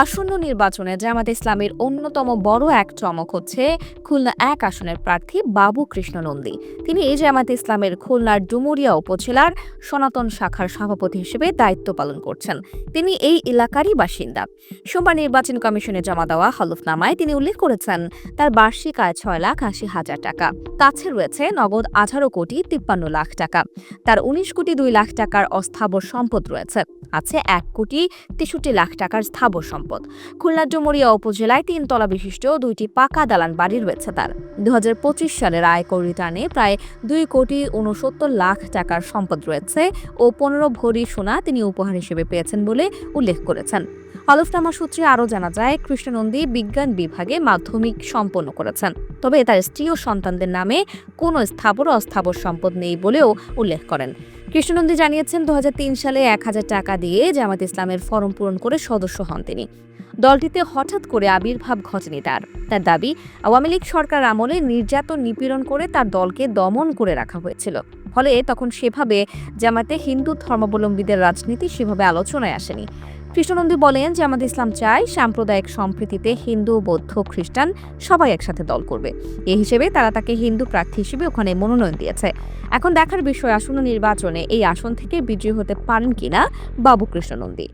আসন্ন নির্বাচনে জামাত ইসলামের অন্যতম বড় এক চমক হচ্ছে খুলনা এক আসনের প্রার্থী বাবু কৃষ্ণ নন্দী তিনি এই জামাত ইসলামের খুলনার ডুমুরিয়া উপজেলার সনাতন শাখার সভাপতি হিসেবে দায়িত্ব পালন করছেন। তিনি এই এলাকারই বাসিন্দা। সোমবার নির্বাচন কমিশনে জমা দেওয়া হলফনামায় তিনি উল্লেখ করেছেন, তার বার্ষিক আয় ছয় লাখ আশি হাজার টাকা। কাছে রয়েছে নগদ আঠারো কোটি তিপ্পান্ন লাখ টাকা। তার উনিশ কোটি দুই লাখ টাকার অস্থাবর সম্পদ রয়েছে। আছে এক কোটি তেষট্টি লাখ টাকার স্থাবর সম্পদ। খুলনা ডুমুরিয়া উপজেলায় তিনতলা বিশিষ্ট দুইটি পাকা দালান বাড়ি রয়েছে তার। দু হাজার পঁচিশ সালের আয়কর রিটার্নে প্রায় দুই কোটি উনসত্তর লাখ টাকার সম্পদ রয়েছে ও পনেরো ভরি সোনা তিনি উপহার হিসেবে পেয়েছেন বলে উল্লেখ করেছেন। হলফনামা সূত্রে আরও জানা যায়, কৃষ্ণনন্দী বিজ্ঞান বিভাগে মাধ্যমিক সম্পন্ন করেছেন। তবে তার স্ত্রী ও সন্তানদের নামে কোনো স্থাবর অস্থাবর সম্পদ নেই বলেও উল্লেখ করেন। কৃষ্ণনন্দী জানিয়েছেন দু সালে এক হাজার টাকা দিয়ে জামাত ইসলামের ফরম পূরণ করে সদস্য হন তিনি। দলটিতে হঠাৎ করে আবির্ভাব ঘটেনি তার। তার দাবি, আওয়ামী লীগ সরকার আমলে নির্যাতন নিপীড়ন করে তার দলকে দমন করে রাখা হয়েছিল। ফলে তখন সেভাবে জামাতে হিন্দু ধর্মাবলম্বীদের রাজনীতি সেভাবে আলোচনায় আসেনি। কৃষ্ণনন্দী বলেন যে আমাদের ইসলাম চায় সাম্প্রদায়িক সম্প্রীতিতে হিন্দু, বৌদ্ধ, খ্রিস্টান সবাই একসাথে দল করবে। এ হিসেবে তারা তাকে হিন্দু প্রার্থী হিসেবে ওখানে মনোনয়ন দিয়েছে। এখন দেখার বিষয়, আসন্ন নির্বাচনে এই আসন থেকে বিজয়ী হতে পারেন কিনা বাবু কৃষ্ণনন্দী।